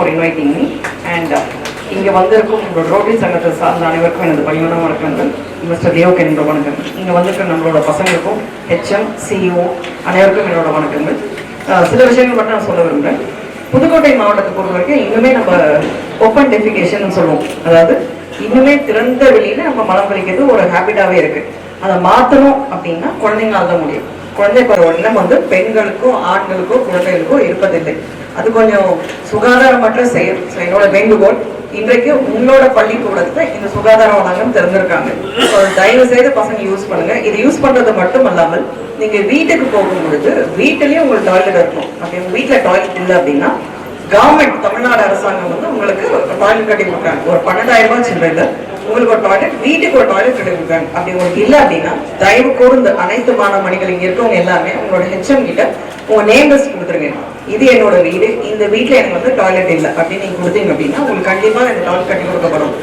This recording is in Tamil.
ஃபார் இன்வைட்டிங் மீ அண்ட் இங்கே வந்திருக்கும் உங்களோட ரோட்டரி சங்கத்தை சார்ந்த அனைவருக்கும் எனது பணிவான வணக்கங்கள். மிஸ்டர் தேவக் என்னோட வணக்கங்கள் இங்கே வந்திருக்கிற நம்மளோட பசங்களுக்கும் ஹெச்எம் சிஇஓ அனைவருக்கும் என்னோட வணக்கங்கள். சில விஷயங்கள் மட்டும் நான் சொல்ல விரும்புகிறேன் புதுக்கோட்டை மாவட்டத்தை பொறுத்த வரைக்கும் இன்னுமே நம்ம ஓப்பன் டெஃபிகேஷன் சொல்லுவோம். அதாவது இன்னுமே திறந்த வெளியில நம்ம மலம் கழிக்கிறது ஒரு ஹேபிட்டாகவே இருக்கு. அதை மாத்தணும் அப்படின்னா குழந்தைங்களால தான் முடியும். குழந்தை பருவ வந்து பெண்களுக்கோ ஆண்களுக்கோ குழந்தைகளுக்கோ இருப்பதில்லை. அது கொஞ்சம் சுகாதாரமற்ற செயல் So, என்னோட வேண்டுகோள். இன்றைக்கு உங்களோட பள்ளிக்கூடத்துல இந்த சுகாதார வளாகம் திறந்திருக்காங்க. தயவு செய்து பசங்க யூஸ் பண்ணுங்க. இது யூஸ் பண்றது மட்டும் அல்லாமல் நீங்க வீட்டுக்கு போகும் பொழுது வீட்டிலேயே உங்களுக்கு டாய்லெட் இருக்கும் அப்படி உங்க வீட்டுல டாய்லெட் இல்லை அப்படின்னா கவர்மெண்ட் தமிழ்நாடு அரசாங்கம் வந்து உங்களுக்கு டாய்லெட் கட்டி கொடுக்குறாங்க. ஒரு பன்னெண்டாயிரம் ரூபாய் சில்லறையில் உங்களுக்கு ஒரு டாய்லெட் வீட்டுக்கு ஒரு டாய்லெட் கட்டி கொடுக்குறாங்க அப்படி உங்களுக்கு இல்லை அப்படின்னா தயவு கூர்ந்து அனைத்து மாணவ இங்கே இருக்கவங்க எல்லாமே உங்களோட ஹெச்எம் கிட்ட உங்க நேம் லிஸ்ட் கொடுத்துருங்க. இது என்னோட வீடு இந்த வீட்ல எனக்கு வந்து டாய்லெட் இல்லை. அப்படின்னு நீங்க கொடுத்தீங்க அப்படின்னா உங்களுக்கு கண்டிப்பா இந்த டாய்லெட் கட்டி கொடுக்கப்படும்.